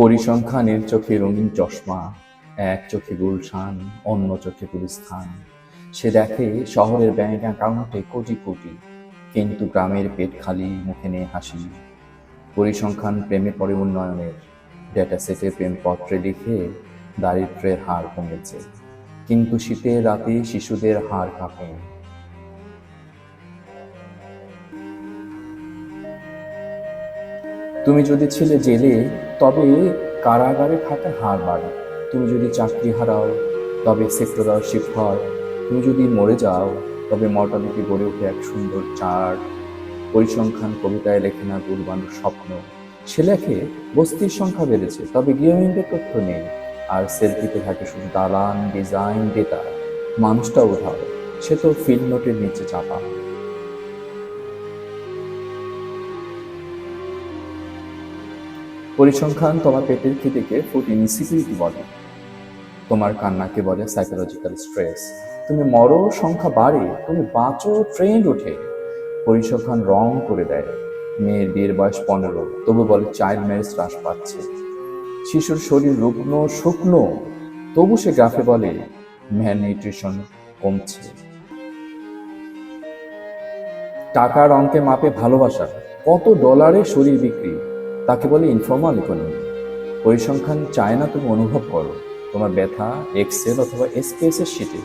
পরিসংখ্যানের চোখে রঙিন চশমা, এক চোখে গুলশান, অন্য চোখে গুলিস্থান। সে দেখে শহরের ব্যাংক অ্যাকাউন্টে কোটি কোটি, কিন্তু গ্রামের পেট খালি, মুখে নেই হাসি। পরিসংখ্যান প্রেমে পরে উন্নয়নের ডেটা সেটে প্রেমপত্রে লিখে দারিদ্র্যের হার কমেছে। কিন্তু শীতের রাতে শিশুদের হার কাঁপে। তুমি যদি ছিলে জেলে তবে কারাগারে থাকার হার বাড়ে। তুমি যদি চাকরি হারাও, তবে সেক্টরাল শিফট হয় তুমি যদি মরে যাও, তবে মর্টালিটি গড়ে ওঠে এক সুন্দর চার্ট পরিসংখ্যান কবিতায় লেখে না গুরবানুর স্বপ্ন। সে লেখে, বস্তির সংখ্যা বেড়েছে, তবে গৃহহীনদের তথ্য নেই। আর সেলফিতে থাকে শুধু দালান ডিজাইন ডেটা মানুষটা উধাও। সে তো ফিল্ড নোটের নিচে চাপা। পরিসংখ্যান তোমার পেটের খিদেকে ফুড ইনসিকিউরিটি বলে। তোমার কান্নাকে বলে সাইকোলজিক্যাল স্ট্রেস তুমি মরো, সংখ্যা বাড়ে, তুমি বাঁচো ট্রেন্ড ওঠে। পরিসংখ্যান রং করে দেয়। মেয়ের বিয়ের বয়স পনেরো, তবু বলে চাইল্ড ম্যারেজ হ্রাস পাচ্ছে। শিশুর শরীর রুগ্ন, শুকনো, তবু সে গ্রাফে বলে ম্যান নিউট্রিশন কমছে। টাকার অঙ্কে মাপে ভালোবাসা, কত ডলারে শরীর বিক্রি? তাকে বলে ইনফর্মাল ইকোনমি পরিসংখ্যান চায় না তুমি অনুভব করো। তোমার ব্যথা এক্সেল অথবা এসপিএস এর শিটে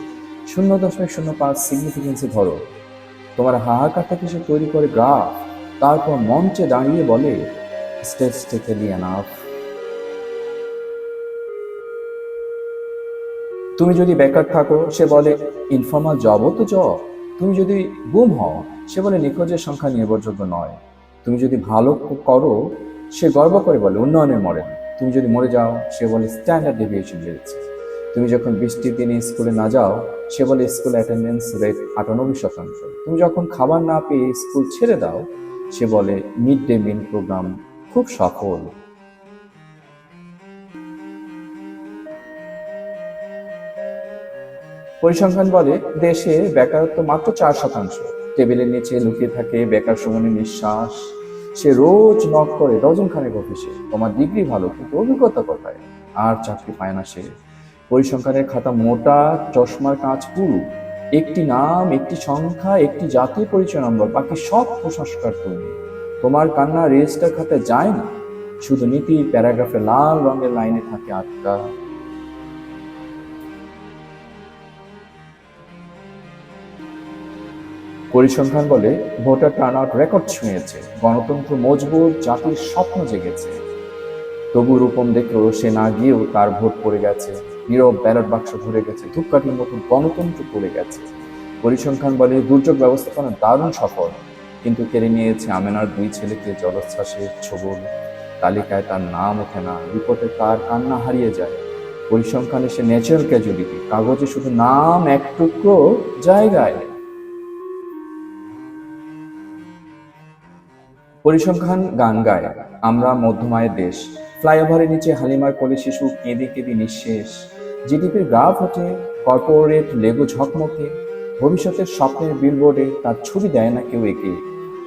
শূন্য দশমিক শূন্য পাঁচ সিগনিফিকেন্সে ধরো। তোমার হাহাকারটাকে সে তৈরি করে গ্রাফ তারপর মঞ্চে দাঁড়িয়ে বলে স্টেটিস্টিক্যালি এনাফ তুমি যদি বেকার থাকো, সে বলে ইনফর্মাল জবও তো জব তুমি যদি গুম হও, সে বলে নিখোঁজের সংখ্যা নির্ভরযোগ্য নয়। তুমি যদি ভালো করো সে গর্ব করে বলে, উন্নয়নের মডেল তুমি যদি মরে যাও, সে বলে স্ট্যান্ডার্ড ডেভিয়েশন বেড়েছে তুমি যখন বৃষ্টির দিনে স্কুলে না যাও, সে বলে, স্কুল অ্যাটেন্ডেন্স রেট আটানব্বই শতাংশ। তুমি যখন খাবার না পেয়ে স্কুল ছেড়ে দাও, সে বলে মিড ডে মিল প্রোগ্রাম খুব সফল। পরিসংখ্যান বলে, দেশে বেকারত্ব মাত্র চার শতাংশ। টেবিলের নিচে লুকিয়ে থাকে বেকার সুমনের নিঃশ্বাস। সে রোজ নক করে ডজন খানেক অফিসে তোমার ডিগ্রি ভালো, কিন্তু অভিজ্ঞতা কোথায়? আর চাকরি পায় না সে। পরিসংখ্যানের খাতা মোটা, চশমার কাঁচ পুরু। একটি নাম, একটি সংখ্যা, একটি জাতীয় পরিচয় নম্বর, বাকি সব কুসংস্কার তুমি। তোমার কান্না রেজিস্টার খাতে যায় না। শুধু নীতি, প্যারাগ্রাফে লাল রঙের লাইনে থাকে আটকা। পরিসংখ্যান বলে ভোটার টার্ন আউট রেকর্ড ছুঁয়েছে। গণতন্ত্র মজবুত, জাতির স্বপ্ন জেগেছে। তবু রূপম দেখল সে না গিয়েও তার ভোট পড়ে গেছে। নীরব ব্যালট বাক্স ভরে গেছে, ধূপকাঠির মতো গণতন্ত্র পড়ে গেছে। পরিসংখ্যান বলে দুর্যোগ ব্যবস্থাপনা দারুণ সফল, কিন্তু কেড়ে নিয়েছে আমেনার দুই ছেলেকে জলোচ্ছ্বাসের ছবল। তালিকায় তার নাম ওঠে না, বিপদে তার কান্না হারিয়ে যায়। পরিসংখ্যানে সে ন্যাচারাল ক্যাজুয়ালিটি কাগজে শুধু নাম, এক টুকরো জায়গায়। পরিসংখ্যান গান গায়, আমরা মধ্যমায়ের দেশ। ফ্লাইওভারের নিচে হালিমার কোলে শিশু কেঁদে কেঁদে নিঃশেষ। জিডিপির গ্রাফ ওঠে কর্পোরেট লেগো ঝকমকে, ভবিষ্যতের স্বপ্নের বিলবোর্ডে তার ছবি দেয় না কেউ একে।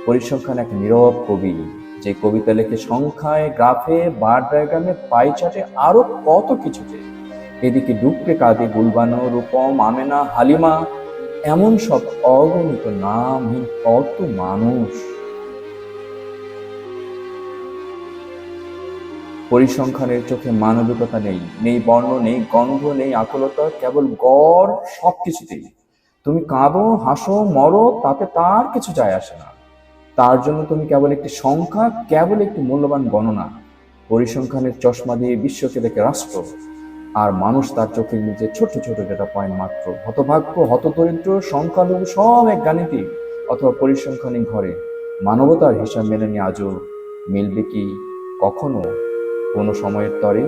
পরিসংখ্যান এক নীরব কবি, যে কবিতা লেখে সংখ্যায়, গ্রাফে, বার ডায়াগ্রামে পাই চাটে আরও কত কিছুতে এদিকে ডুবকে কাঁদে গুলবানো, রূপম, আমেনা, হালিমা, এমন সব অগণিত নামহীন কত মানুষ। পরিসংখ্যানের চোখে মানবিকতা নেই নেই বর্ণ, নেই গন্ধ, নেই আকুলতা, কেবল গড় সব কিছুতেই তুমি কাঁদো, হাসো, মরো, তাতে তার কিছু যায় আসে না। তার জন্য তুমি কেবল একটি সংখ্যা, কেবল একটি মূল্যবান গণনা। পরিসংখ্যানের চশমা দিয়ে বিশ্বকে দেখে রাষ্ট্র, আর মানুষ তার চোখের নিচে ছোট ছোট ডেটা পয়েন্ট মাত্র। হতভাগ্য, হতদরিদ্র, সংখ্যালঘু সব এক গাণিতিক, অথবা পরিসংখ্যানিক ঘরে। মানবতার হিসাব নিয়ে আজও মিলবে কি কখনো? কোনো সময়ের তরে